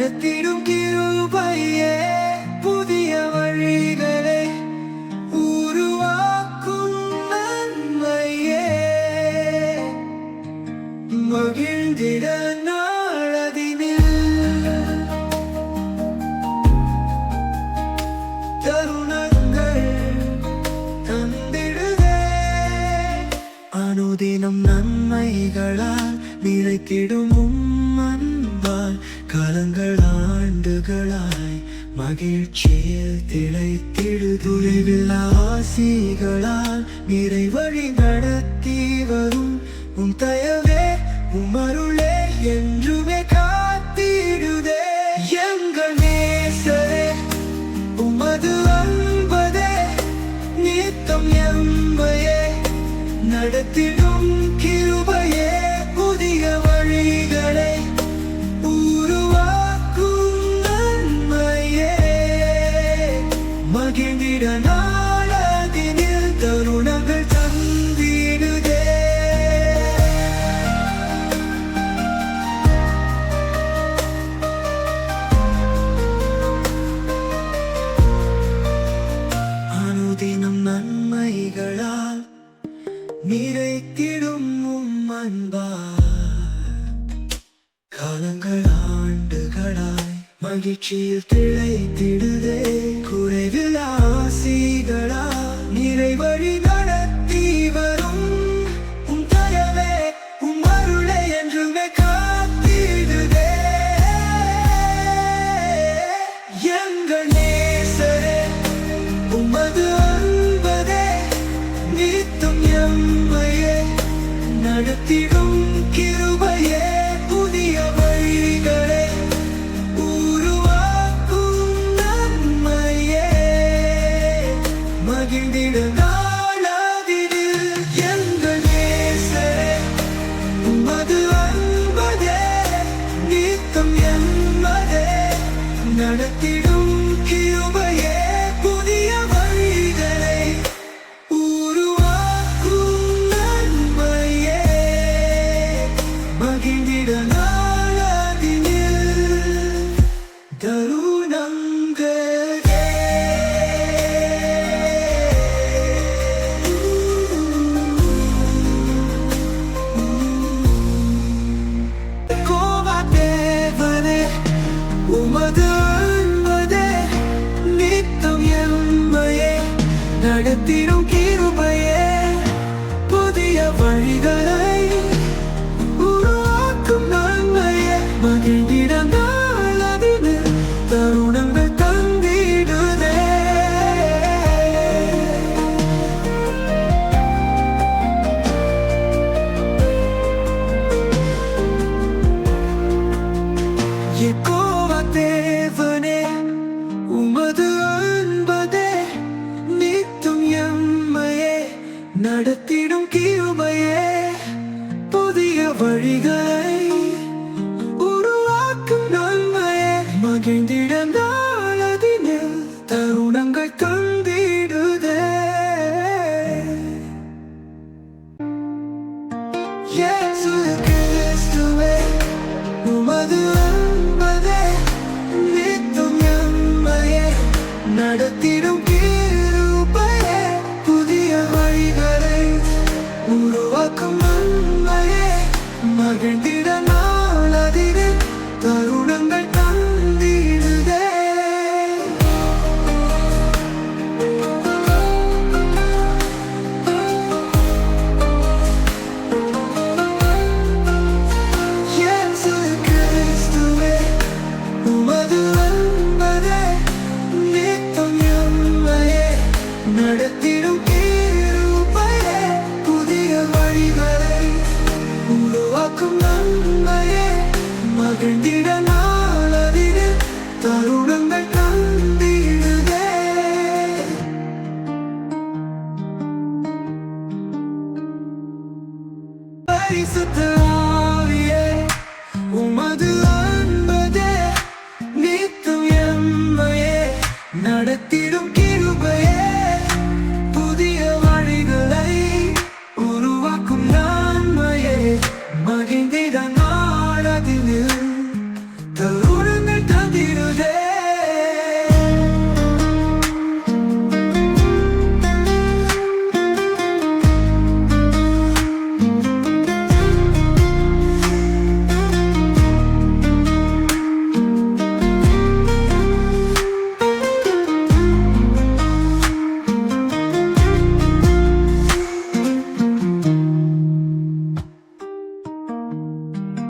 நடத்திடும் கிருபையே புதிய வழிகளை உருவாக்கும் நன்மையே. மகிழ்ந்திட நாளதினில் தருணங்கள் தந்திடுதே. அனுதினம் நன்மைகளால் நிலைத்திடும் ஆண்டுகளாய் மகிழ்ச்சியில் திளைத்திடு துறைவில் ஆசிகளால் நிறைவழி நடத்தி வரும். உன் தயவே உமருளே என்றுமே காத்திடுதே. எங்கள் நேசரே உமது அன்பதே நித்தம் எம்பையே நடத்திடும் கிருபையே. நிறைத்திடும் அன்பா காலங்கள் ஆண்டுகளாய் மகிழ்ச்சியில் திளைத்திடு நடத்திடும் கிருபையே புதிய வழிகளே உருவாக்கும் நன்மையே. மகிழ்ந்திட நாளாதினில் எங்கள் நேசரே. உமது அன்பதே நித்தம் என்பதே. நடத்திடும் கிருபையே. நடத்திடும் கிருபையே புதிய வழிகளை மகிழ்ந்திட தருணங்கள் தந்திடுதே. யெகோவா தேவனே உமது அன்பதே நித்தம் எம்மையே நடத்திடும் கிருபையே புதிய வழிகளை மகிழ்ந்திட நாளதினில் தருணங்கள் தந்திடுதே இயேசு கிறிஸ்துவே உமது அன்பதே நித்தம் எம்மையே நடத்திடும் கிருபையே புதிய வழிகளை உருவாக்கும் நன்மையே உருவாக்கும் நன்மையே மகிழ்ந்திட நாளதிலே தருணங்கள் தந்திடுதே. பரிசுத்த Pag hindi na